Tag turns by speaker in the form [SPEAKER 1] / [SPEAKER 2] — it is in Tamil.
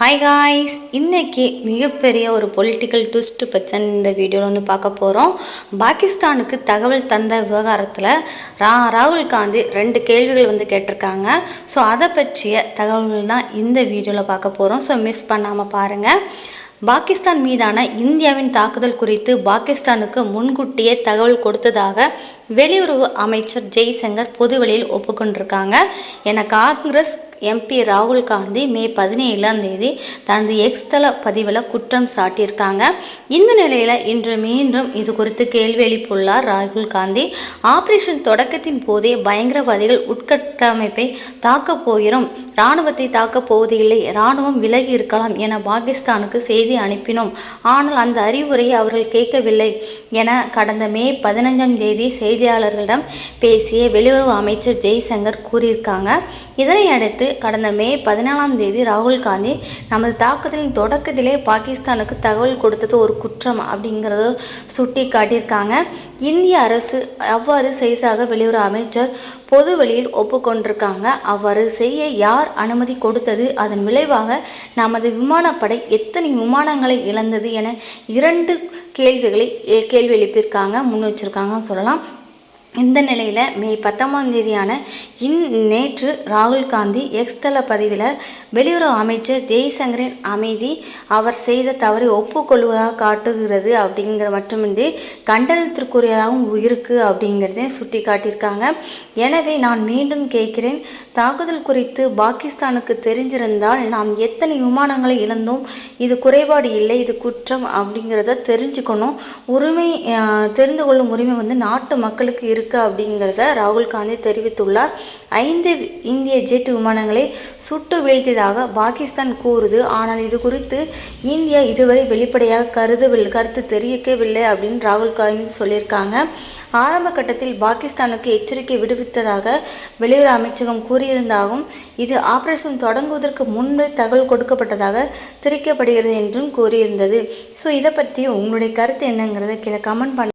[SPEAKER 1] ஹாய் காய்ஸ் இன்னைக்கு மிகப்பெரிய ஒரு பொலிட்டிக்கல் ட்விஸ்ட் பற்றி இந்த வீடியோவில் வந்து பார்க்க போகிறோம் பாகிஸ்தானுக்கு தகவல் தந்த விவகாரத்தில் ரா ராகுல் காந்தி ரெண்டு கேள்விகள் வந்து கேட்டிருக்காங்க. ஸோ அதை பற்றிய தகவல்கள் தான் இந்த வீடியோவில் பார்க்க போகிறோம் ஸோ மிஸ் பண்ணாமல் பாருங்கள் பாகிஸ்தான் மீதான இந்தியாவின் தாக்குதல் குறித்து பாகிஸ்தானுக்கு முன்கூட்டியே தகவல் கொடுத்ததாக வெளியுறவு அமைச்சர் ஜெய்சங்கர் பொதுவெளியில் ஒப்புக்கொண்டிருக்காங்க. என காங்கிரஸ் எம்பி ராகுல் காந்தி மே பதினேழாம் தேதி தனது எக்ஸ் தள பதிவில் குற்றம் சாட்டியிருக்காங்க. இந்த நிலையில் இன்று மீண்டும் இது குறித்து கேள்வி எழுப்பியுள்ளார் ராகுல் காந்தி. ஆபரேஷன் தொடக்கத்தின் போதே பயங்கரவாதிகள் உட்கட்டமைப்பை தாக்கப் போகிறோம். இராணுவத்தை தாக்கப் போவதில்லை இராணுவம் விலகி இருக்கலாம் என பாகிஸ்தானுக்கு செய்தி அனுப்பினோம். ஆனால் அந்த அறிவுரையை அவர்கள் கேட்கவில்லை என கடந்த மே பதினஞ்சாம் தேதி செய்தியாளர்களிடம் பேசிய வெளியுறவு அமைச்சர் ஜெய்சங்கர் கூறியிருக்காங்க. இதனை அடுத்து கடந்த மே பதினாலாம் தேதி ராகுல் காந்தி நமது தாக்குதலின் தொடக்கத்திலே பாகிஸ்தானுக்கு தகவல் கொடுத்தது ஒரு குற்றம் அப்படிங்கிறத சுட்டி காட்டியிருக்காங்க இந்திய அரசு அவ்வாறு செய்ததாக வெளியுறவு அமைச்சர் பொது வெளியில் ஒப்புக்கொண்டிருக்காங்க. அவ்வாறு செய்ய யார் அனுமதி கொடுத்தது? அதன் விளைவாக நமது விமானப்படை எத்தனை விமானங்களை இழந்தது என இரண்டு கேள்விகளை கேள்வி எழுப்பியிருக்காங்க முன் வச்சுருக்காங்கன்னு சொல்லலாம். இந்த நிலையில் மே பத்தொம்பதாம் தேதியான இன் நேற்று ராகுல் காந்தி எக்ஸ் தள பதிவில் வெளியுறவு அமைச்சர் ஜெய்சங்கரின் அமைதி அவர் செய்த தவறை ஒப்புக்கொள்வதாக காட்டுகிறது அப்படிங்கிற மட்டுமின்றி கண்டனத்திற்குரியதாகவும் இருக்குது அப்படிங்கிறதையும் சுட்டி காட்டியிருக்காங்க எனவே நான் மீண்டும் கேட்கிறேன் தாக்குதல் குறித்து பாகிஸ்தானுக்கு தெரிஞ்சிருந்தால் நாம் எத்தனை விமானங்களை இழந்தோம் இது குறைபாடு இல்லை இது குற்றம் அப்படிங்கிறத தெரிஞ்சுக்கணும். உரிமை தெரிந்து கொள்ளும் உரிமை வந்து நாட்டு மக்களுக்கு இருக்குது அப்படிங்கிறத ராகுல் காந்தி தெரிவித்துள்ளார். ஐந்து இந்திய ஜெட் விமானங்களை சுட்டு வீழ்த்தியதாக பாகிஸ்தான் கூறுது. ஆனால் இது குறித்து இந்தியா இதுவரை வெளிப்படையாக கருது கருத்து தெரிவிக்கவில்லை அப்படின்னு ராகுல் காந்தி சொல்லியிருக்காங்க. ஆரம்ப கட்டத்தில் பாகிஸ்தானுக்கு எச்சரிக்கை விடுவித்ததாக வெளியுறவு அமைச்சகம் கூறியிருந்தாலும் இது ஆபரேஷன் தொடங்குவதற்கு முன்பே தகவல் கொடுக்கப்பட்டதாக திரிக்கப்படுகிறது என்றும் கூறியிருந்தது. ஸோ இதை பற்றி உங்களுடைய கருத்து என்னங்கிறத கீழே கமெண்ட் பண்ண